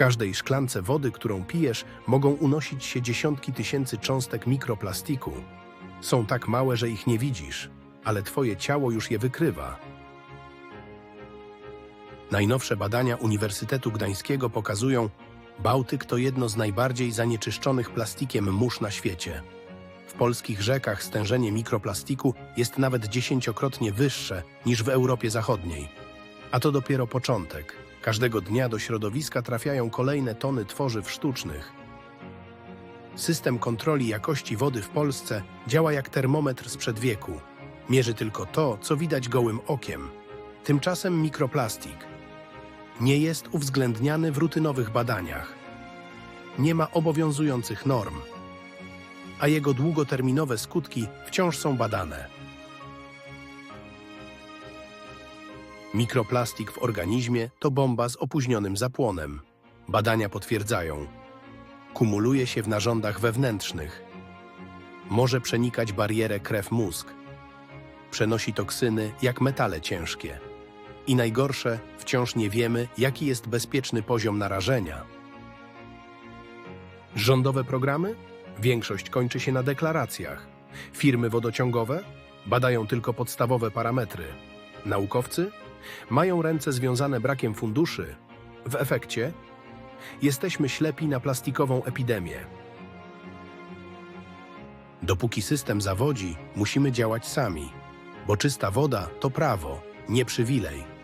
każdej szklance wody, którą pijesz, mogą unosić się dziesiątki tysięcy cząstek mikroplastiku. Są tak małe, że ich nie widzisz, ale twoje ciało już je wykrywa. Najnowsze badania Uniwersytetu Gdańskiego pokazują, Bałtyk to jedno z najbardziej zanieczyszczonych plastikiem mórz na świecie. W polskich rzekach stężenie mikroplastiku jest nawet dziesięciokrotnie wyższe niż w Europie Zachodniej. A to dopiero początek. Każdego dnia do środowiska trafiają kolejne tony tworzyw sztucznych. System kontroli jakości wody w Polsce działa jak termometr sprzed wieku. Mierzy tylko to, co widać gołym okiem. Tymczasem mikroplastik nie jest uwzględniany w rutynowych badaniach. Nie ma obowiązujących norm, a jego długoterminowe skutki wciąż są badane. Mikroplastik w organizmie to bomba z opóźnionym zapłonem. Badania potwierdzają. Kumuluje się w narządach wewnętrznych. Może przenikać barierę krew-mózg. Przenosi toksyny jak metale ciężkie. I najgorsze, wciąż nie wiemy, jaki jest bezpieczny poziom narażenia. Rządowe programy? Większość kończy się na deklaracjach. Firmy wodociągowe badają tylko podstawowe parametry. Naukowcy mają ręce związane brakiem funduszy. W efekcie jesteśmy ślepi na plastikową epidemię. Dopóki system zawodzi, musimy działać sami, bo czysta woda to prawo, nie przywilej.